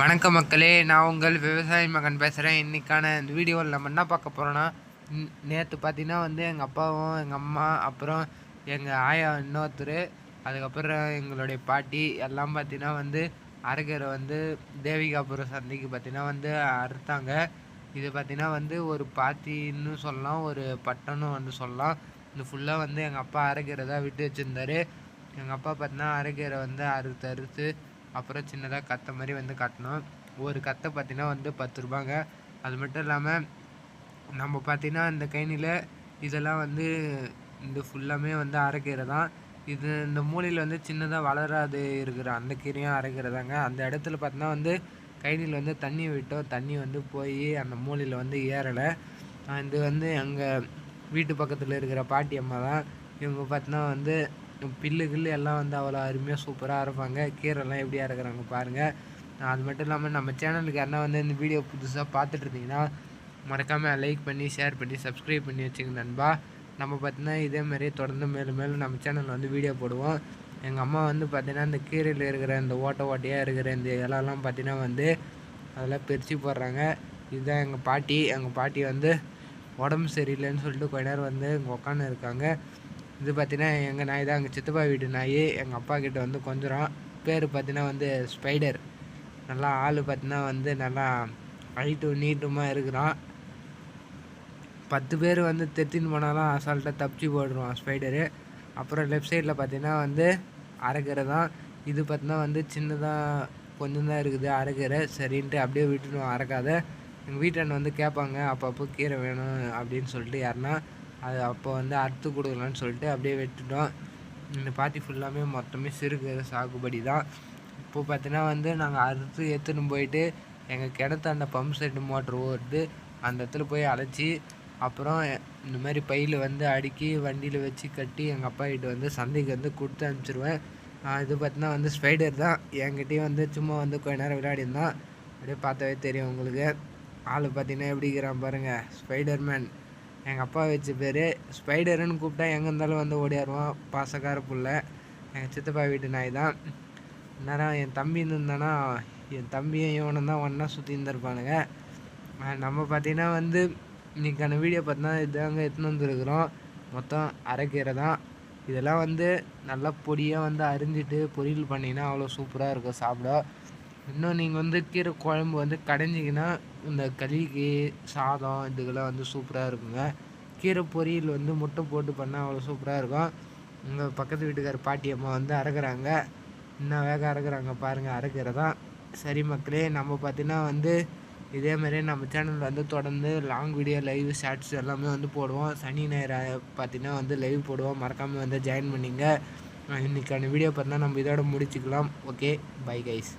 வணக்கம் மக்களே நான் உங்கள் விவசாய மகன் பேசுகிறேன் இன்றைக்கான இந்த வீடியோவில் நம்ம என்ன பார்க்க போகிறோன்னா நேற்று பார்த்தீங்கன்னா வந்து எங்கள் அப்பாவும் எங்கள் அம்மா அப்புறம் எங்கள் ஆயா இன்னொருத்தர் அதுக்கப்புறம் எங்களுடைய பாட்டி எல்லாம் பார்த்தீங்கன்னா வந்து அரகரை வந்து தேவிகாபுரம் சந்தைக்கு பார்த்தீங்கன்னா வந்து அறுத்தாங்க. இது பார்த்தீங்கன்னா வந்து ஒரு பாத்தின்னு சொல்லலாம் ஒரு பட்டனும் வந்து சொல்லலாம். இது ஃபுல்லாக வந்து எங்கள் அப்பா அரைக்கரை தான் விட்டு வச்சுருந்தாரு. எங்கள் அப்பா பார்த்தீங்கன்னா அரைக்கீரை வந்து அறுத்து அறுத்து அப்புறம் சின்னதாக கத்தை மாதிரி வந்து கட்டணும். ஒரு கத்தை பார்த்தீங்கன்னா வந்து பத்து ரூபாங்க. அது மட்டும் இல்லாமல் நம்ம பார்த்திங்கன்னா இந்த கைனியில் இதெல்லாம் வந்து இந்த ஃபுல்லாமே வந்து அரைக்கீரை தான் இது இந்த மூலையில் வந்து சின்னதாக வளராது இருக்கிற அந்த கீரையும் அரைக்கிறதாங்க. அந்த இடத்துல பார்த்தீங்கன்னா வந்து கைனியில் வந்து தண்ணி விட்டோம். தண்ணி வந்து போய் அந்த மூலையில் வந்து ஏறலை. இது வந்து எங்கள் வீட்டு பக்கத்தில் இருக்கிற பாட்டி அம்மா தான் இவங்க பார்த்தோன்னா வந்து பில்லு கில்லு எல்லாம் வந்து அவ்வளோ அருமையாக சூப்பராக அரைப்பாங்க கீரைலாம் எப்படி அரைக்கிறாங்க பாருங்கள் அது மட்டும் இல்லாமல் நம்ம சேனலுக்கு யாருனா வந்து இந்த வீடியோ புதுசாக பார்த்துட்டு இருந்தீங்கன்னா மறக்காமல் லைக் பண்ணி ஷேர் பண்ணி சப்ஸ்கிரைப் பண்ணி வச்சுங்க நண்பா. நம்ம பார்த்தீங்கன்னா இதே தொடர்ந்து மேலும் மேலும் நம்ம சேனலில் வந்து வீடியோ போடுவோம். எங்கள் அம்மா வந்து பார்த்திங்கன்னா இந்த கீரையில் இருக்கிற இந்த ஓட்டை ஓட்டையாக இருக்கிற இந்த இலெல்லாம் பார்த்திங்கன்னா வந்து அதெல்லாம் பிரித்து போடுறாங்க. இதுதான் எங்கள் பாட்டி. எங்கள் பாட்டி வந்து உடம்பு சரியில்லைன்னு சொல்லிட்டு கொஞ்ச நேரம் வந்து இங்கே உட்காந்து இருக்காங்க இது பார்த்தீங்கன்னா எங்கள் நாய் தான் எங்கள் சித்தப்பா வீட்டு நாய் எங்கள் அப்பா கிட்ட வந்து கொஞ்சம் பேர் பார்த்தீங்கன்னா வந்து ஸ்பைடர். நல்லா ஆள் பார்த்தீங்கன்னா வந்து நல்லா ஹைட்டும் நீட்டுமாக இருக்கிறான். பத்து பேர் வந்து தெத்தின்னு போனாலும் அசால்ட்டாக தப்பிச்சு போடுறான் ஸ்பைடரு. அப்புறம் லெஃப்ட் சைடில் பார்த்தீங்கன்னா வந்து அரைக்கரை தான். இது பார்த்தீங்கன்னா வந்து சின்னதாக கொஞ்சம் தான் இருக்குது அரைக்கரை சரின்ட்டு அப்படியே விட்டுருவோம் அரைக்காத. எங்கள் வீட்டாண்ட வந்து கேட்பாங்க அப்பப்போ கீரை வேணும் அப்படின்னு சொல்லிட்டு யாருன்னா அது அப்போ வந்து அறுத்து கொடுக்கலான்னு சொல்லிட்டு அப்படியே வெட்டுட்டோம். இந்த பாத்தி ஃபுல்லாமே மொத்தமே சிறுகீரை சாகுபடி தான். இப்போது பார்த்தீங்கன்னா வந்து நாங்கள் அறுத்து எடுத்துன்னு போயிட்டு எங்கள் கிணத்து அந்த பம்ப் செட்டு மோட்ரு ஓடுது. அந்த இடத்துல போய் அழைச்சி அப்புறம் இந்த மாதிரி பையில் வந்து அடுக்கி வண்டியில் வச்சு கட்டி எங்கள் அப்பா கிட்ட வந்து சந்தைக்கு வந்து கொடுத்து அனுப்பிச்சிருவேன். இது பார்த்தீங்கன்னா வந்து ஸ்பைடர் தான். என்கிட்டயும் வந்து சும்மா வந்து கொஞ்ச நேரம் விளையாடிருந்தான் அப்படியே பார்த்தாவே தெரியும் உங்களுக்கு. ஆள் பார்த்தீங்கன்னா எப்படி இருக்கிறான் பாருங்கள் ஸ்பைடர்மேன் எங்கள் அப்பா வச்ச பேர் ஸ்பைடருன்னு கூப்பிட்டா எங்கே இருந்தாலும் வந்து ஓடியாருவான். பாசக்கார புள்ள. எங்கள் சித்தப்பா வீட்டு நாய் தான் நேரம் என் தம்பி இருந்தானா? என் தம்பியும் இவனும் தான் ஒன்றா சுற்றி இருந்திருப்பானுங்க. நம்ம பார்த்திங்கன்னா வந்து இன்றைக்கான வீடியோ பார்த்தீங்கன்னா இதாங்க எடுத்துன்னு வந்துருக்குறோம். மொத்தம் அரைக்கீரை தான். இதெல்லாம் வந்து நல்லா பொடியாக வந்து அரிஞ்சிட்டு பொரியல் பண்ணிங்கன்னா அவ்வளோ சூப்பராக இருக்கும் சாப்பிட. இன்னும் நீங்கள் வந்து கீரை குழம்பு வந்து கடைஞ்சிங்கன்னா இந்த களிக்கு சாதம் இதுக்கெல்லாம் வந்து சூப்பராக இருக்குங்க. கீரை பொரியல் வந்து முட்டை போட்டு பண்ணால் அவ்வளோ சூப்பராக இருக்கும். உங்கள் பக்கத்து வீட்டுக்கார பாட்டி அம்மா வந்து அறக்குறாங்க. இன்னும் வேக அறக்குறாங்க. பாருங்கள் அறுக்கிறதான் சரி மக்களே நம்ம பார்த்தீங்கன்னா வந்து இதே மாதிரியே நம்ம சேனலில் வந்து தொடர்ந்து லாங் வீடியோ லைவ் ஷார்ட்ஸ் எல்லாமே வந்து போடுவோம். சனி ஞாயிறு பார்த்தீங்கன்னா வந்து லைவ் போடுவோம். மறக்காமல் வந்து ஜாயின் பண்ணிங்க. இன்றைக்கான வீடியோ பார்த்தீங்கன்னா நம்ம இதோட முடிச்சுக்கலாம். Okay bye guys